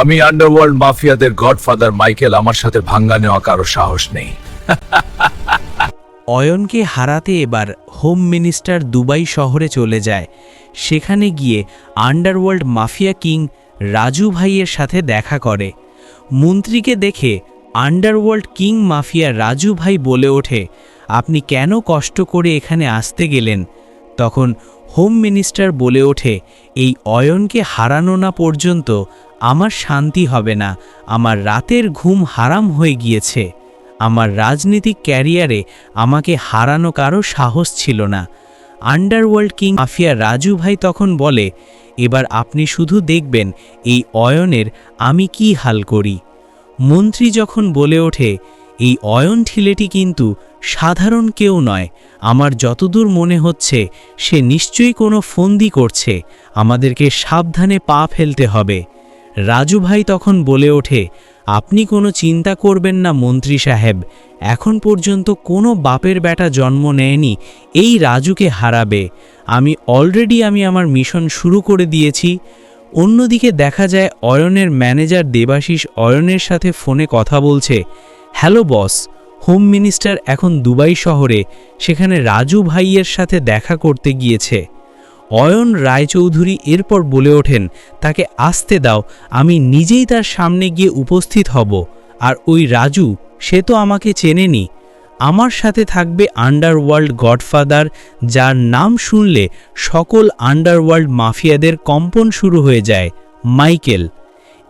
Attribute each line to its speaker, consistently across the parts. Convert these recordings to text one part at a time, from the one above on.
Speaker 1: আমি আন্ডারওয়ার্ল্ড মাফিয়াদের godfather Michael আমার সাথে ভাঙ্গা নেওয়া কারও সাহস নেই।
Speaker 2: অয়নকে হারাতে এবার হোম মিনিস্টার দুবাই শহরে চলে যায়। সেখানে গিয়ে আন্ডারওয়ার্ল্ড মাফিয়া কিং রাজু ভাইয়ের সাথে দেখা করে। মন্ত্রীকে দেখে আন্ডারওয়ার্ল্ড কিং মাফিয়া রাজু ভাই বলে ওঠে, আপনি কেন কষ্ট করে এখানে আসতে গেলেন? তখন হোম মিনিস্টার বলে ওঠে, এই অয়নকে হারানো না পর্যন্ত আমার শান্তি হবে না। আমার রাতের ঘুম হারাম হয়ে গিয়েছে। আমার রাজনীতিক ক্যারিয়ারে আমাকে হারানো কারও সাহস ছিল না। আন্ডারওয়ার্ল্ড কিং মাফিয়া রাজু ভাই তখন বলে, এবার আপনি শুধু দেখবেন এই অয়নের আমি কি হাল করি। মন্ত্রী যখন বলে ওঠে এই অয়ন ঠিলেটি কিন্তু সাধারণ কেউ নয়। আমার যতদূর মনে হচ্ছে, সে নিশ্চয়ই কোনো ফন্দি করছে। আমাদেরকে সাবধানে পা ফেলতে হবে। রাজু ভাই তখন বলে ওঠে, আপনি কোনো চিন্তা করবেন না মন্ত্রী সাহেব। এখন পর্যন্ত কোনো বাপের বেটা জন্ম নেয়নি। এই রাজুকে হারাবে। আমি অলরেডি আমি আমার মিশন শুরু করে দিয়েছি। অন্যদিকে দেখা যায় অয়নের ম্যানেজার দেবাশিস অয়নের সাথে ফোনে কথা বলছে হ্যালো বস, হোম মিনিস্টার এখন দুবাই শহরে, সেখানে রাজু ভাইয়ের সাথে দেখা করতে গিয়েছে। অয়ন রায়চৌধুরী এরপর বলে ওঠেন, তাকে আসতে দাও, আমি নিজেই তার সামনে গিয়ে উপস্থিত হব। আর ওই রাজু, সে তো আমাকে চেনেনি। আমার সাথে থাকবে আন্ডারওয়ার্ল্ড গডফাদার, যার নাম শুনলে সকল আন্ডারওয়ার্ল্ড মাফিয়াদের কম্পন শুরু হয়ে যায়, মাইকেল।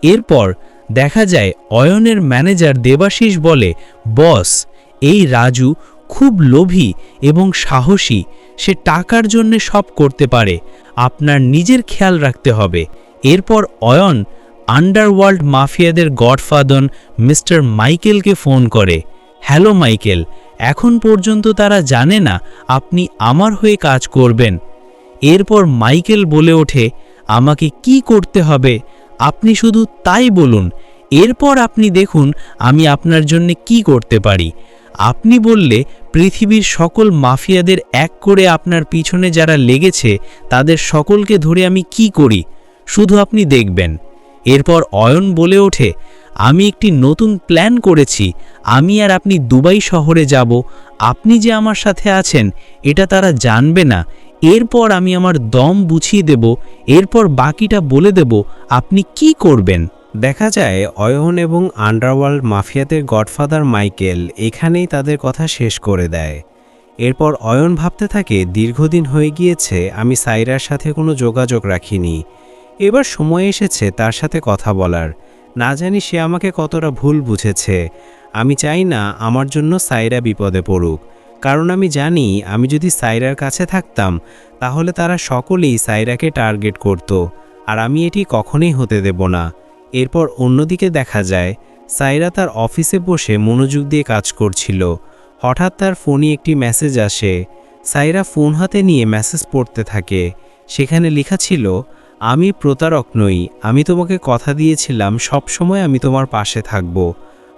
Speaker 2: এরপর দেখা যায় অয়নের ম্যানেজার দেবাশিস বলে, বস, এই রাজু খুব লোভী এবং সাহসী। সে টাকার জন্য সব করতে পারে। আপনার নিজের খেয়াল রাখতে হবে। এরপর অয়ন আন্ডারওয়ার্ল্ড মাফিয়াদের গডফাদন মিস্টার মাইকেলকে ফোন করে, হ্যালো মাইকেল, এখন পর্যন্ত তারা জানে না আপনি আমার হয়ে কাজ করবেন। এরপর মাইকেল বলে ওঠে, আমাকে কি করতে হবে? আপনি শুধু তাই বলুন। এরপর আপনি দেখুন আমি আপনার জন্য কি করতে পারি। আপনি বললে, পৃথিবীর সকল মাফিয়াদের এক করে আপনার পিছনে যারা লেগেছে, তাদের সকলকে ধরে আমি কি করি? শুধু আপনি দেখবেন। এরপর অয়ন বলে ওঠে, আমি একটি নতুন প্ল্যান করেছি। আমি আর আপনি দুবাই শহরে যাব। আপনি যে আমার সাথে আছেন, এটা তারা জানবে না। এরপর আমি আমার দম বুঝিয়ে দেব, এরপর বাকিটা বলে দেব, আপনি কি করবেন?
Speaker 3: দেখা যায়, অয়ন এবং আন্ডারওয়ার্ল্ড মাফিয়াদের গডফাদার মাইকেল এখানেই তাদের কথা শেষ করে দেয়। এরপর অয়ন ভাবতে থাকে, দীর্ঘদিন হয়ে গিয়েছে, আমি সাইরার সাথে কোনো যোগাযোগ রাখিনি। এবার সময় এসেছে তার সাথে কথা বলার। না জানি সে আমাকে কতটা ভুল বুঝেছে। আমি চাই না আমার জন্য সাইরা বিপদে পড়ুক। কারণ আমি জানি আমি যদি সাইরার কাছে থাকতাম, তাহলে তারা সকলেই সাইরাকে টার্গেট করত, আর আমি এটি কখনোই হতে দেব না। এরপর অন্যদিকে দেখা যায়, সাইরা তার অফিসে বসে মনোযোগ দিয়ে কাজ করছিল। হঠাৎ তার ফোনে একটি মেসেজ আসে। সাইরা ফোন হাতে নিয়ে মেসেজ পড়তে থাকে। সেখানে লেখা ছিল, আমি প্রতারক নই, আমি তোমাকে কথা দিয়েছিলাম সব সময় আমি তোমার পাশে থাকব,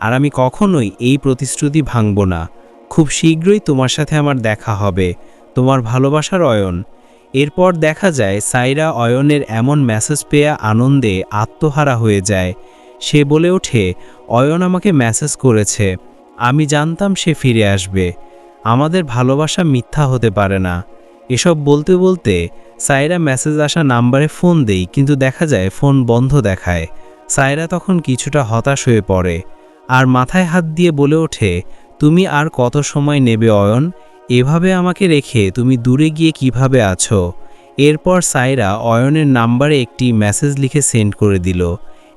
Speaker 3: আর আমি কখনোই এই প্রতিশ্রুতি ভাঙব না। খুব শীঘ্রই তোমার সাথে আমার দেখা হবে, তোমার ভালোবাসার অয়ন। এরপর দেখা যায়, সাইরা অয়নের এমন মেসেজ পেয়ে আনন্দে আত্মহারা হয়ে যায়। সে বলে ওঠে, অয়ন আমাকে মেসেজ করেছে, আমি জানতাম সে ফিরে আসবে। আমাদের ভালোবাসা মিথ্যা হতে পারে না। এসব বলতে বলতে সাইরা মেসেজ আসা নাম্বারে ফোন দেই, কিন্তু দেখা যায় ফোন বন্ধ দেখায়। সাইরা তখন কিছুটা হতাশ হয়ে পড়ে, আর মাথায় হাত দিয়ে বলে ওঠে তুমি আর কত সময় নেবে, অয়ন? এভাবে আমাকে রেখে তুমি দূরে গিয়ে কীভাবে আছো? এরপর সাইরা অয়নের নাম্বারে একটি মেসেজ লিখে সেন্ড করে দিল।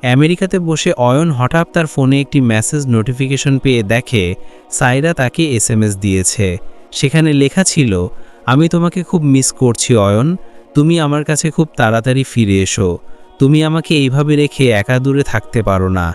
Speaker 3: আমেরিকাতে বসে অয়ন হঠাৎ তার ফোনে একটি মেসেজ নোটিফিকেশন পেয়ে দেখে সাইরা তাকে এসএমএস দিয়েছে। সেখানে লেখা ছিল, আমি তোমাকে খুব মিস করছি, অয়ন। তুমি আমার কাছে খুব তাড়াতাড়ি ফিরে এসো। তুমি আমাকে এইভাবে রেখে একা দূরে থাকতে পারো না।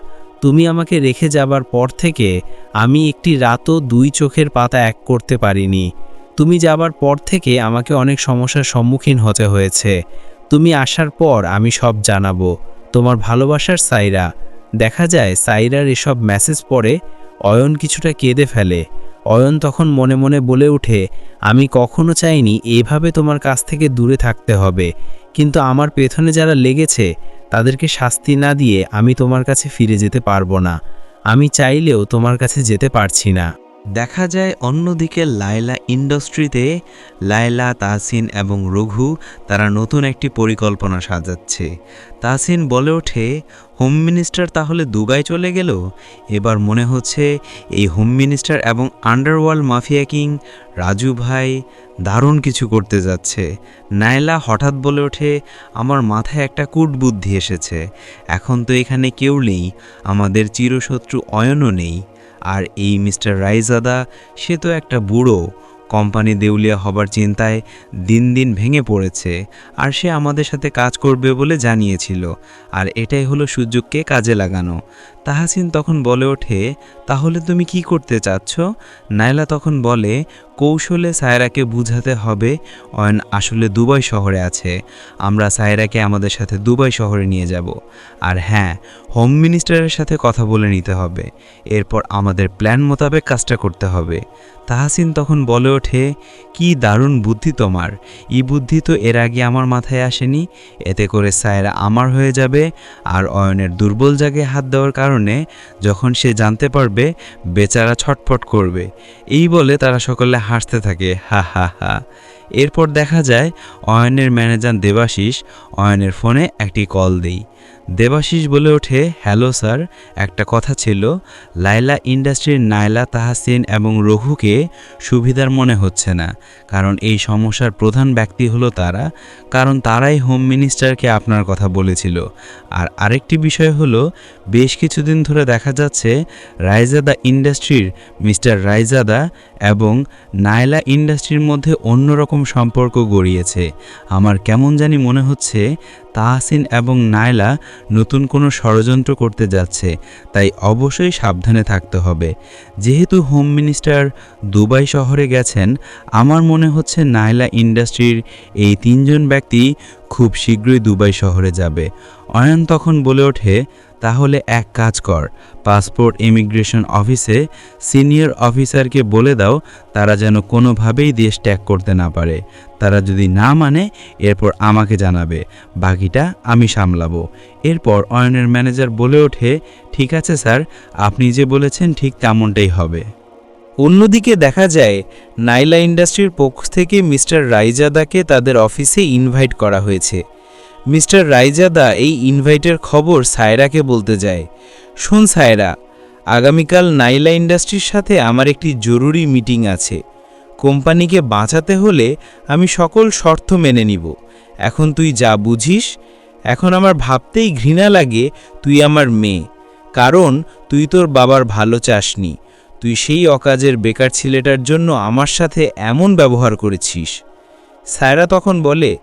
Speaker 3: তুমি আমাকে রেখে যাবার পর থেকে আমি একটি রাতও দুই চোখের পাতা এক করতে পারিনি। তুমি যাবার পর থেকে আমাকে অনেক সমস্যার সম্মুখীন হতে হয়েছে। তুমি আসার পর আমি সব জানাব। তোমার ভালোবাসার সাইরা। দেখা যায় সাইরার এসব মেসেজ পড়ে অয়ন কিছুটা কেঁদে ফেলে। অয়ন তখন মনে মনে বলে ওঠে, আমি কখনো চাইনি এভাবে তোমার কাছ থেকে দূরে থাকতে হবে। কিন্তু আমার পেছনে যারা লেগেছে
Speaker 4: তাদেরকে শাস্তি না দিয়ে আমি তোমার কাছে ফিরে যেতে পারব না। আমি চাইলেও তোমার কাছে যেতে পারছি না।
Speaker 2: দেখা যায় অন্যদিকে লায়লা ইন্ডাস্ট্রিতে লায়লা, তাহসিন এবং রঘু তারা নতুন একটি পরিকল্পনা সাজাচ্ছে। তাহসিন বলে ওঠে, হোম মিনিস্টার তাহলে দুবাই চলে গেল? এবার মনে হচ্ছে এই হোম মিনিস্টার এবং underworld mafia king Raju bhai দারুণ কিছু করতে যাচ্ছে। নায়লা হঠাৎ বলে ওঠে, আমার মাথায় একটা কূট বুদ্ধি এসেছে। এখন তো এখানে কেউ নেই, আমাদের চিরশত্রু অয়নও নেই। আর এই মিস্টার রাইজাদা সে তো একটা বুড়ো। কোম্পানি দেউলিয়া হবার চিন্তায় দিন দিন ভেঙে পড়েছে আর সে আমাদের সাথে কাজ করবে বলে জানিয়েছিল। আর এটাই হলো সুযোগকে কাজে লাগানো। তাহাসিন তখন বলে ওঠে, তাহলে তুমি কি করতে চাচ্ছ? নাইলা তখন বলে, কৌশলে সায়রাকে বুঝাতে হবে, অয়ন আসলে দুবাই শহরে আছে। আমরা সায়রাকে আমাদের সাথে দুবাই শহরে নিয়ে যাব। আর হ্যাঁ হোম মিনিস্টারের সাথে কথা বলে নিতে হবে। এরপর আমাদের প্ল্যান মোতাবেক কাজটা করতে হবে। তাহাসিন তখন বলে ওঠে কি দারুণ বুদ্ধি তোমার। এই বুদ্ধি তো এর আগে আমার মাথায় আসেনি। এতে করে সায়রা আমার হয়ে যাবে আর অয়নের দুর্বল জায়গায় হাত দেওয়ার কারণে যখন সে জানতে পারবে, বেচারা ছটফট করবে। এই বলে তারা সকলে হাসতে থাকে, হা হা হা। এরপর দেখা যায় অয়নের ম্যানেজার দেবাশিস অয়নের ফোনে একটি কল দেই দেবাশিস বলে ওঠে, হ্যালো, স্যার, একটা কথা ছিল। লাইলা ইন্ডাস্ট্রির নাইলা তাহাসিন এবং রঘুকে সুবিধার মনে হচ্ছে না, কারণ এই সমস্যার প্রধান ব্যক্তি হলো তারা, কারণ তারাই হোম মিনিস্টারকে আপনার কথা বলেছিল। আর আরেকটি বিষয় হলো, বেশ কিছুদিন ধরে দেখা যাচ্ছে রাইজাদা ইন্ডাস্ট্রির মিস্টার রাইজাদা এবং নাইলা ইন্ডাস্ট্রির মধ্যে অন্যরকম সম্পর্ক গড়িয়েছে। আমার কেমন জানি মনে হচ্ছে, তাহসিন এবং নাইলা নতুন কোনো ষড়যন্ত্র করতে যাচ্ছে, তাই অবশ্যই সাবধানে থাকতে হবে। যেহেতু হোম মিনিস্টার দুবাই শহরে গেছেন, আমার মনে হচ্ছে নাইলা ইন্ডাস্ট্রির এই তিনজন ব্যক্তি খুব শীঘ্রই দুবাই শহরে যাবে। অয়ন তখন বলে ওঠে তাহলে এক কাজ কর। পাসপোর্ট ইমিগ্রেশন অফিসে সিনিয়র অফিসারকে বলে দাও, তারা যেন কোনোভাবেই দেশ ত্যাগ করতে না পারে। তারা যদি না মানে এরপর আমাকে জানাবে। বাকিটা আমি সামলাবো। এরপর অয়নের ম্যানেজার বলে ওঠে, ঠিক আছে স্যার, আপনি যে বলেছেন ঠিক তেমনটাই হবে।
Speaker 5: অন্যদিকে দেখা যায়, নাইলা ইন্ডাস্ট্রির পক্ষ থেকে মিস্টার রাইজাদাকে তাদের অফিসে ইনভাইট করা হয়েছে। মিস্টার রাইজাদা এই ইনভাইটের খবর সায়রাকে বলতে যায়। শোন সায়রা, আগামীকাল নাইলা ইন্ডাস্ট্রির সাথে আমার একটি জরুরি মিটিং আছে। কোম্পানিকে বাঁচাতে হলে আমি সকল শর্ত মেনে নিব। এখন তুই যা বুঝিস, এখন আমার ভাবতেই ঘৃণা লাগে তুই আমার মেয়ে। কারণ তুই তোর বাবার ভালো চাসনি। তুই সেই অকাজের বেকার ছেলেটার জন্য আমার সাথে এমন ব্যবহার করেছিস। সায়রা তখন বলে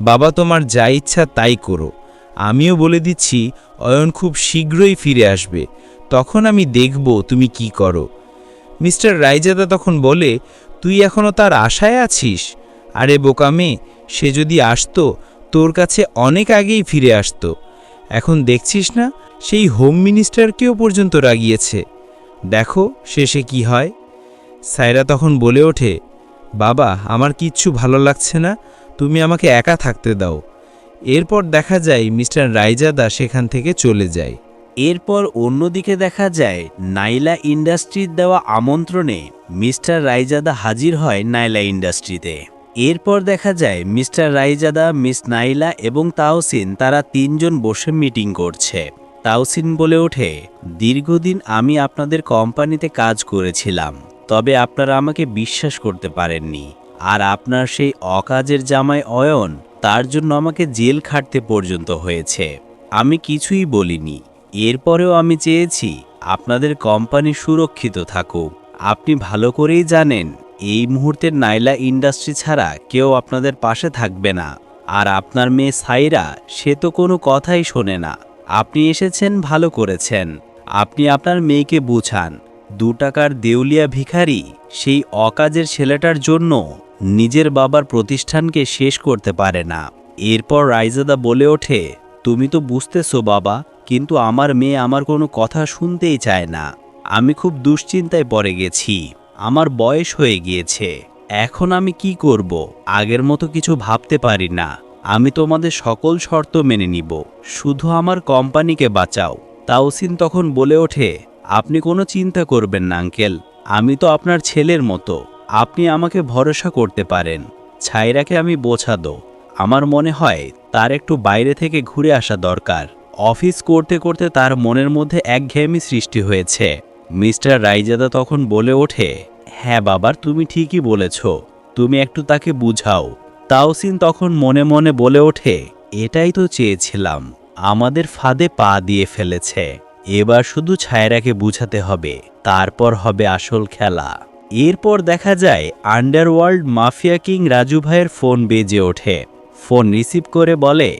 Speaker 5: বাবা তোমার যা ইচ্ছা তাই করো। আমিও বলে দিচ্ছি, অয়ন খুব শীঘ্রই ফিরে আসবে। তখন আমি দেখব তুমি কি করো। মিস্টার রাইজাদা তখন বলে, তুই এখনও তার আশায় আছিস? আরে বোকামে সে যদি আসতো, তোর কাছে অনেক আগেই ফিরে আসতো। এখন দেখছিস না, সেই হোম মিনিস্টারকেও পর্যন্ত রাগিয়েছে। দেখো, শেষে কি হয়? সায়রা তখন বলে ওঠে, বাবা, আমার কিচ্ছু ভালো লাগছে না। তুমি আমাকে একা থাকতে দাও। এরপর দেখা যায় মিস্টার রাইজাদা সেখান থেকে চলে যায়।
Speaker 6: এরপর অন্যদিকে দেখা যায় নাইলা ইন্ডাস্ট্রির দেওয়া আমন্ত্রণে মিস্টার রাইজাদা হাজির হয় নাইলা ইন্ডাস্ট্রিতে। এরপর দেখা যায় মিস্টার রাইজাদা, মিস নাইলা এবং তাওসিন তারা তিনজন বসে মিটিং করছে। তাওসিন বলে ওঠে, দীর্ঘদিন আমি আপনাদের কোম্পানিতে কাজ করেছিলাম, তবে আপনারা আমাকে বিশ্বাস করতে পারেননি। আর আপনার সেই অকাজের জামাই অয়ন তার জন্য আমাকে জেল খাটতে পর্যন্ত হয়েছে। আমি কিছুই বলিনি। এরপরেও আমি চেয়েছি আপনাদের কোম্পানি সুরক্ষিত থাকুক। আপনি ভালো করেই জানেন, এই মুহূর্তের নাইলা ইন্ডাস্ট্রি ছাড়া কেউ আপনাদের পাশে থাকবে না। আর আপনার মেয়ে সাইরা, সে তো কোনো কথাই শোনে না। আপনি এসেছেন, ভালো করেছেন। আপনি আপনার মেয়েকে বুঝান। দু টাকার দেউলিয়া ভিখারি সেই অকাজের ছেলেটার জন্য নিজের বাবার প্রতিষ্ঠানকে শেষ করতে পারে না। এরপর রাইজাদা বলে ওঠে, তুমি তো বুঝতেছো বাবা, কিন্তু আমার মেয়ে আমার কোনো কথা শুনতেই চায় না। আমি খুব দুশ্চিন্তায় পড়ে গেছি। আমার বয়স হয়ে গিয়েছে। এখন আমি কি করব? আগের মতো কিছু ভাবতে পারি না।
Speaker 2: আমি তোমাদের সকল শর্ত মেনে নিব। শুধু আমার কোম্পানিকে বাঁচাও। তাওসিন তখন বলে ওঠে, আপনি কোনো চিন্তা করবেন না, আঙ্কেল। আমি তো আপনার ছেলের মতো। আপনি আমাকে ভরসা করতে পারেন। ছাইরাকে আমি বোঝাদো আমার মনে হয় তার একটু বাইরে থেকে ঘুরে আসা দরকার। অফিস করতে করতে তার মনের মধ্যে একঘেয়েমি সৃষ্টি হয়েছে। মিস্টার রাইজাদা তখন বলে ওঠে হ্যাঁ বাবার, তুমি ঠিকই বলেছ। তুমি একটু তাকে বুঝাও। তাওসিন তখন মনে মনে বলে ওঠে, এটাই তো চেয়েছিলাম। আমাদের ফাঁদে পা দিয়ে ফেলেছে। এবার শুধু ছায়রাকে বুঝাতে হবে। তারপর হবে আসল খেলা। এরপর দেখা যায় আন্ডারওয়ার্ল্ড মাফিয়া কিং রাজু ভাইয়ের ফোন বেজে ওঠে। ফোন রিসিভ করে বলে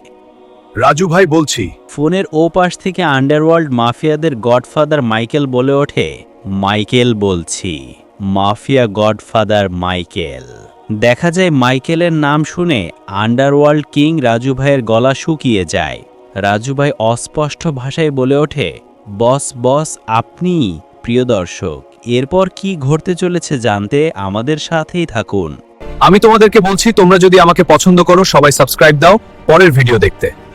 Speaker 1: রাজু ভাই বলছি।
Speaker 2: ফোনের ও পাশ থেকে আন্ডারওয়ার্ল্ড মাফিয়াদের গডফাদার মাইকেল বলে ওঠে মাইকেল বলছি মাফিয়া গডফাদার মাইকেল। দেখা যায় মাইকেলের নাম শুনে আন্ডারওয়ার্ল্ড কিং রাজু ভাইয়ের গলা শুকিয়ে যায়। রাজু ভাই অস্পষ্ট ভাষায় বলে ওঠে বস বস আপনি প্রিয় দর্শক এরপর কি ঘটতে চলেছে জানতে আমাদের সাথেই থাকুন।
Speaker 1: আমি তোমাদেরকে বলছি, তোমরা যদি আমাকে পছন্দ করো, সবাই সাবস্ক্রাইব দাও, পরের ভিডিও দেখতে।